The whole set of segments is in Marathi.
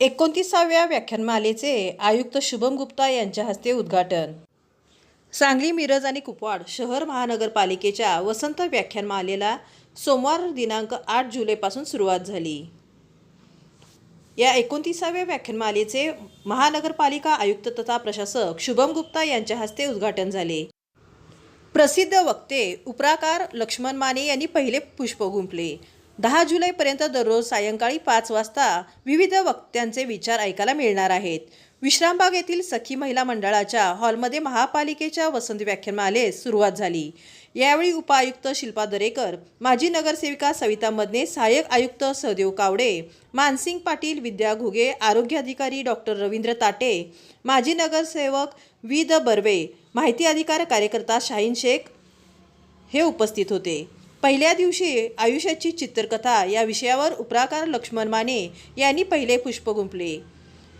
एकोणतीसाव्या व्याख्यानमालेचे आयुक्त शुभम गुप्ता यांच्या हस्ते उद्घाटन. सांगली मिरज आणि कुपवाड शहर महानगरपालिकेच्या वसंत व्याख्यानमालेला सोमवार दिनांक आठ जुलैपासून सुरुवात झाली. या एकोणतीसाव्या व्याख्यानमालेचे महानगरपालिका आयुक्त तथा प्रशासक शुभम गुप्ता यांच्या हस्ते उद्घाटन झाले. प्रसिद्ध वक्ते उपराकार लक्ष्मण माने यांनी पहिले पुष्प गुंफले. दहा जुलैपर्यंत दररोज सायंकाळी पाच वाजता विविध वक्त्यांचे विचार ऐकायला मिळणार आहेत. विश्रामबाग येथील सखी महिला मंडळाच्या हॉलमध्ये महापालिकेच्या वसंत व्याख्यानमालेस सुरुवात झाली. यावेळी उपायुक्त शिल्पा दरेकर माजी नगरसेविका सविता मदने सहाय्यक आयुक्त सहदेव कावडे मानसिंग पाटील विद्या घुगे आरोग्य अधिकारी डॉक्टर रवींद्र ताटे माजी नगरसेवक वी द बर्वे माहिती अधिकार कार्यकर्ता शाहीन शेख हे उपस्थित होते. पहिल्या दिवशी आयुष्याची चित्रकथा या विषयावर उपराकार लक्ष्मण माने यांनी पहिले पुष्प गुंपले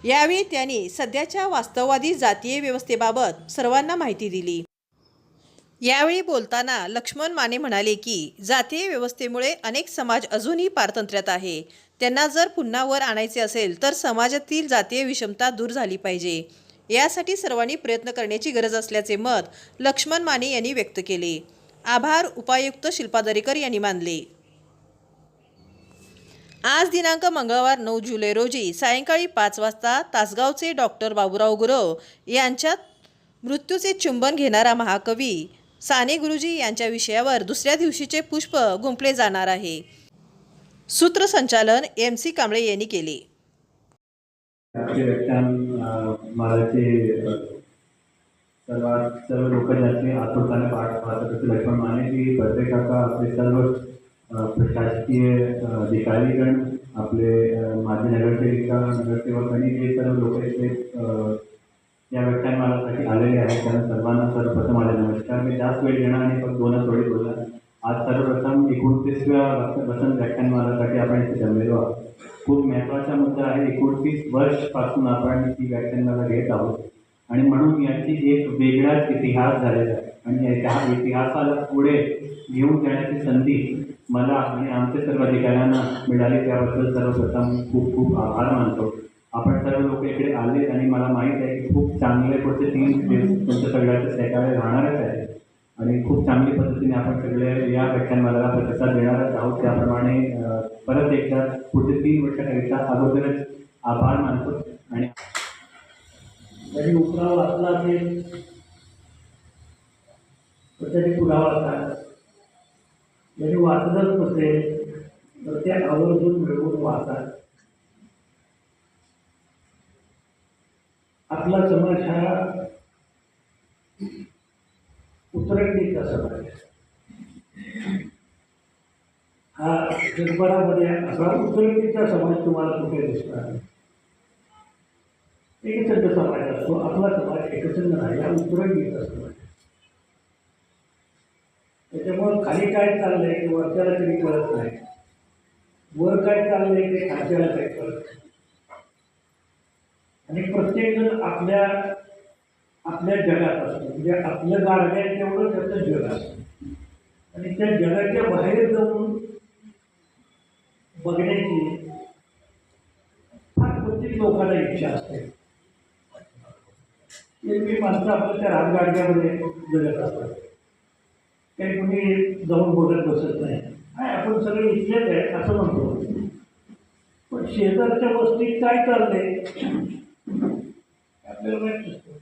यावेळी त्यांनी सध्याच्या वास्तववादी जातीय व्यवस्थेबाबत सर्वांना माहिती दिली. यावेळी बोलताना लक्ष्मण माने म्हणाले की जातीय व्यवस्थेमुळे अनेक समाज अजूनही पारतंत्र्यात आहे. त्यांना जर पुन्हा वर आणायचे असेल तर समाजातील जातीय विषमता दूर झाली पाहिजे. यासाठी सर्वांनी प्रयत्न करण्याची गरज असल्याचे मत लक्ष्मण माने यांनी व्यक्त केले. आभार उपायुक्त शिल्पा दरेकर यांनी मानले. आज दिनांक मंगळवार नऊ जुलै रोजी सायंकाळी पाच वाजता तासगावचे डॉक्टर बाबूराव गुरव यांच्यात मृत्यूचे चुंबन घेणारा महाकवी साने गुरुजी यांच्या विषयावर दुसऱ्या दिवशीचे पुष्प गुंपले जाणार आहे. सूत्रसंचालन एम सी कांबळे यांनी केले. सर्व सर्व लोक जास्त आतुरताने पाठ पाहतात असे पण माने की प्रत्येक काका आपले सर्व प्रशासकीय अधिकारीगण आपले अ, माजी नगरसेविका नगरसेवक आणि जे सर्व लोक इथे या व्याख्यानमालासाठी आलेले आहेत. त्यांना सर्वांना सर्वप्रथम आले नमस्कार. मी जास्त वेळ घेणार आणि फक्त दोनच वेळी बोलणार. आज सर्वप्रथम एकोणतीसव्या वसंत व्याख्यानमालासाठी आपण इथे जमलेलो आहोत. खूप महत्त्वाचा मुद्दा आहे एकोणतीस वर्षपासून आपण ही व्याख्यानमाला घेत आहोत. आणि म्हणून याची एक वेगळाच इतिहास झालेला आहे. आणि त्या इतिहासाला पुढे घेऊन जाण्याची संधी मला आणि आमच्या सर्व अधिकाऱ्यांना मिळाली. त्याबद्दल सर्वप्रथम खूप खूप आभार मानतो. आपण सर्व लोक इकडे आले आणि मला माहीत आहे की खूप चांगले पुढचे तीन दिवस तुमच्या सगळ्याच्या सहकार्य राहणारच आहे. आणि खूप चांगली पद्धतीने आपण सगळे या व्याख्यानमाला प्रतिसाद देणारच आहोत. त्याप्रमाणे परत एकदा पुढचे तीन वर्षाकरिता अगोदरच आभार मानतो. आणि जरी उपरा वाचला असेल तर तरी पुरावा काय जरी वाचलंच नसेल तर ते आवर्जून मिळवून वाचा. आपला समाज हा उतरंडीचा समाज हा जगभरामध्ये असा उतरंडीचा समाज तुम्हाला कुठे दिसणार नाही. एकसंध समाज असतो आपला समाज एकसंध नाही हा उतरंडीचा समाज त्याच्यामुळं खाली काय चाललंय ते वरच्याला तरी कळत नाही. वर काय चाललंय ते खालच्याला काही कळत नाही. आणि प्रत्येकजण आपल्या आपल्या जगात असतो. म्हणजे आपलं गाडग्यात तेवढं त्याचं जग असतं. आणि त्या जगाच्या बाहेर जाऊन बघण्याची फार प्रत्येक लोकांना इच्छा असते. एरवी माणसं आपल्या त्या राजगाडग्यामध्ये जगत असतात काही कोणी जाऊन बघत बसत नाही. काय आपण सगळे इथलेच आहे असं म्हणतो. पण शेजारच्या वस्तीत काय चाललंय? आपल्याला माहीत नसतं.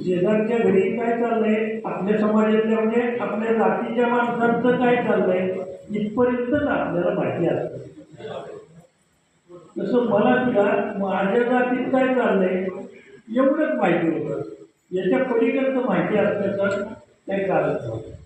शेजारच्या घरी काय चाललंय? आपल्या समाजातल्या म्हणजे आपल्या जातीच्या माणसांचं काय चाललंय? इथपर्यंतच आपल्याला माहिती असतं. तसं मला सुद्धा माझ्या जातीत काय चाललंय? एवढंच माहिती होतं. याच्या पलीकडचं माहिती असल्याचं काही कारण नव्हतं.